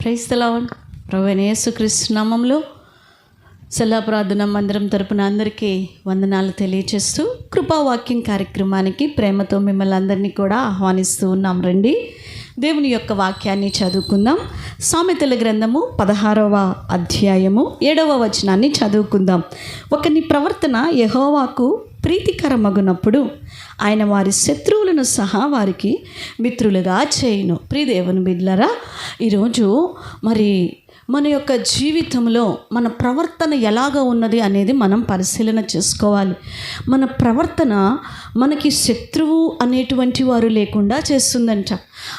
క్రైస్తలావన్ ప్రవేణేసు నామంలో సల్లా ప్రార్థన మందిరం తరపున అందరికీ వందనాలు తెలియచేస్తూ కృపావాక్యం కార్యక్రమానికి ప్రేమతో మిమ్మల్ని అందరినీ కూడా ఆహ్వానిస్తూ ఉన్నాం. రండి. దేవుని యొక్క వాక్యాన్ని చదువుకుందాం. సామెతల గ్రంథము పదహారవ అధ్యాయము ఏడవ వచనాన్ని చదువుకుందాం. ఒకని ప్రవర్తన యహోవాకు ప్రీతికరమగునప్పుడు ఆయన వారి శత్రువులను సహా వారికి మిత్రులుగా చేయును. ప్రియదేవుని బిడ్లరా ఈరోజు మరి మన యొక్క జీవితంలో మన ప్రవర్తన ఎలాగ ఉన్నది అనేది మనం పరిశీలన చేసుకోవాలి. మన ప్రవర్తన మనకి శత్రువు అనేటువంటి వారు లేకుండా చేస్తుందంట.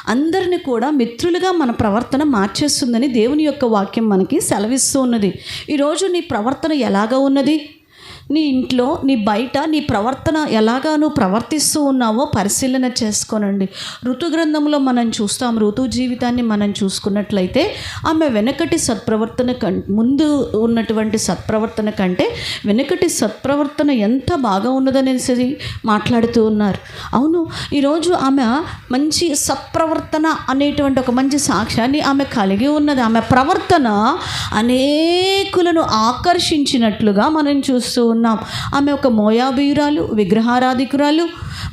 అందరిని కూడా మిత్రులుగా మన ప్రవర్తన మార్చేస్తుందని దేవుని యొక్క వాక్యం మనకి సెలవిస్తూ ఉన్నది. ఈరోజు నీ ప్రవర్తన ఎలాగ ఉన్నది? నీ ఇంట్లో నీ బయట నీ ప్రవర్తన ఎలాగా నువ్వు ప్రవర్తిస్తూ ఉన్నావో పరిశీలన చేసుకోనండి. ఋతు గ్రంథంలో మనం చూస్తాం ఋతు జీవితాన్ని మనం చూసుకున్నట్లయితే ఆమె వెనకటి సత్ప్రవర్తన కం ముందు ఉన్నటువంటి సత్ప్రవర్తన కంటే వెనకటి సత్ప్రవర్తన ఎంత బాగా ఉన్నదనేసి మాట్లాడుతూ ఉన్నారు. అవును ఈరోజు ఆమె మంచి సత్ప్రవర్తన అనేటువంటి ఒక మంచి సాక్ష్యాన్ని ఆమె కలిగి ఉన్నది. ఆమె ప్రవర్తన అనేకులను ఆకర్షించినట్లుగా మనం చూస్తూ ఉన్నాం. ఆమె ఒక మోయాబీయురాలు విగ్రహారాధికురాలు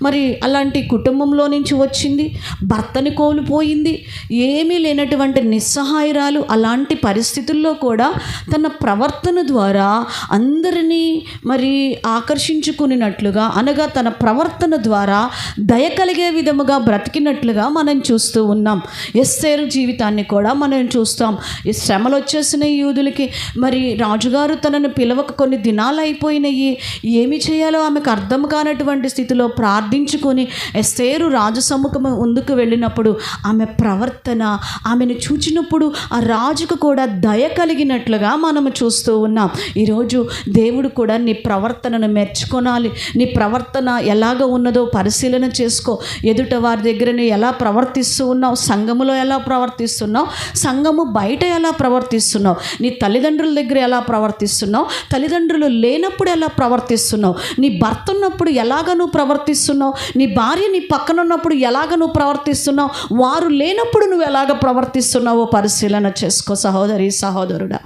మరి అలాంటి కుటుంబంలో నుంచి వచ్చింది భర్తని కోల్పోయింది ఏమీ లేనటువంటి నిస్సహాయరాలు అలాంటి పరిస్థితుల్లో కూడా తన ప్రవర్తన ద్వారా అందరినీ మరి ఆకర్షించుకున్నట్లుగా అనగా తన ప్రవర్తన ద్వారా దయ కలిగే విధముగా బ్రతికినట్లుగా మనం చూస్తూ ఉన్నాం. ఎస్సేరు జీవితాన్ని కూడా మనం చూస్తాం. ఈ శ్రమలు వచ్చేసిన యూదులకి మరి రాజుగారు తనను పిలవక కొన్ని దినాలు అయిపోయినాయి ఏమి చేయాలో ఆమెకు అర్థం కానటువంటి స్థితిలో ప్రార్థన ప్రార్థించుకొని ఎస్తేరు రాజు సముఖం ముందుకు వెళ్ళినప్పుడు ఆమె ప్రవర్తన ఆమెను చూచినప్పుడు ఆ రాజుకు కూడా దయ కలిగినట్లుగా మనము చూస్తూ ఉన్నాం. ఈరోజు దేవుడు కూడా నీ ప్రవర్తనను మెచ్చుకొనాలి. నీ ప్రవర్తన ఎలాగ ఉన్నదో పరిశీలన చేసుకో. ఎదుట వారి దగ్గర నువ్వు ఎలా ప్రవర్తిస్తూ ఉన్నావు? సంఘములో ఎలా ప్రవర్తిస్తున్నావు? సంఘము బయట ఎలా ప్రవర్తిస్తున్నావు? నీ తల్లిదండ్రుల దగ్గర ఎలా ప్రవర్తిస్తున్నావు? తల్లిదండ్రులు లేనప్పుడు ఎలా ప్రవర్తిస్తున్నావు? నీ భర్త ఉన్నప్పుడు ఎలాగ నువ్వు ప్రవర్తిస్తున్నావు? నీ భార్య నీ పక్కన ఉన్నప్పుడు ఎలాగ నువ్వు ప్రవర్తిస్తున్నావు? వారు లేనప్పుడు నువ్వు ఎలాగ ప్రవర్తిస్తున్నావో పరిశీలన చేసుకో సహోదరి సహోదరుడా.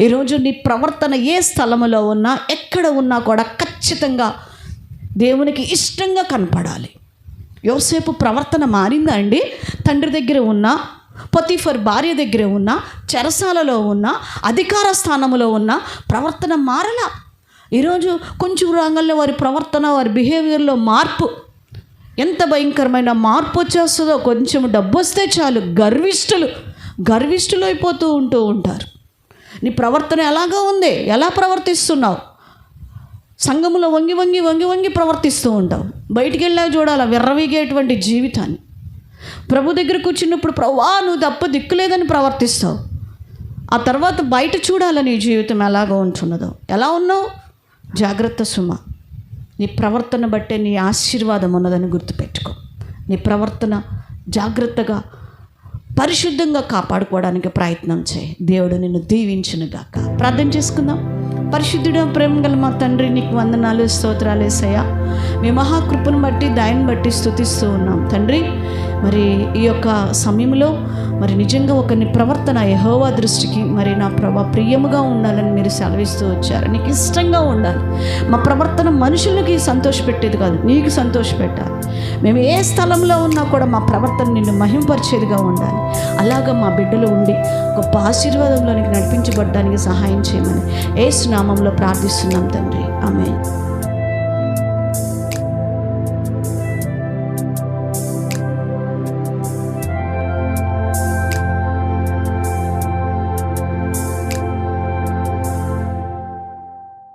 ఈరోజు నీ ప్రవర్తన ఏ స్థలములో ఉన్నా ఎక్కడ ఉన్నా కూడా ఖచ్చితంగా దేవునికి ఇష్టంగా కనపడాలి. యోసేపు ప్రవర్తన మారిందా అండి? తండ్రి దగ్గర ఉన్న పొతిఫర్ భార్య దగ్గర ఉన్న చెరసాలలో ఉన్న అధికార స్థానంలో ఉన్న ప్రవర్తన మారలా? ఈరోజు కొంచెం రంగంలో వారి ప్రవర్తన వారి బిహేవియర్లో మార్పు. ఎంత భయంకరమైన మార్పు వచ్చేస్తుందో కొంచెం డబ్బు వస్తే చాలు గర్విష్ఠులు గర్విష్ఠులు అయిపోతూ ఉంటూ ఉంటారు. నీ ప్రవర్తన ఎలాగా ఉంది? ఎలా ప్రవర్తిస్తున్నావు? సంఘములో వంగి వంగి వంగి వంగి ప్రవర్తిస్తూ ఉంటావు. బయటికి వెళ్ళా చూడాలా విర్రవీగేటువంటి జీవితాన్ని. ప్రభు దగ్గర కూర్చున్నప్పుడు ప్రభా నువ్వు తప్ప దిక్కులేదని ప్రవర్తిస్తావు. ఆ తర్వాత బయట చూడాలని జీవితం ఎలాగో ఉంటున్నదో? ఎలా ఉన్నావు? జాగ్రత్త సుమ. నీ ప్రవర్తన బట్టే నీ ఆశీర్వాదం ఉన్నదని గుర్తుపెట్టుకో. నీ ప్రవర్తన జాగ్రత్తగా పరిశుద్ధంగా కాపాడుకోవడానికి ప్రయత్నం చేయి. దేవుడు నిన్ను దీవించునుగాక. ప్రార్థన చేసుకుందాం. పరిశుద్ధుడు ప్రేమ గల మా తండ్రి నీకు వందనాలు స్తోత్రాలు వేసయ్యా మీ మహాకృపను బట్టి దాయని బట్టి స్థుతిస్తూ ఉన్నాం. తండ్రి మరి ఈ యొక్క సమయంలో మరి నిజంగా ఒకరిని ప్రవర్తన యహోవా దృష్టికి మరి నా ప్రభా ప్రియముగా ఉండాలని మీరు సెలవిస్తూ వచ్చారు. నీకు ఇష్టంగా ఉండాలి. మా ప్రవర్తన మనుషులకి సంతోషపెట్టేది కాదు నీకు సంతోషపెట్టాలి. మేము ఏ స్థలంలో ఉన్నా కూడా మా ప్రవర్తన నిన్ను మహింపరిచేదిగా ఉండాలి. అలాగా మా బిడ్డలు ఉండి గొప్ప ఆశీర్వాదంలోనికి నడిపించబడడానికి సహాయం చేయమని ఏ సునామంలో ప్రార్థిస్తున్నాం తండ్రి. ఆమె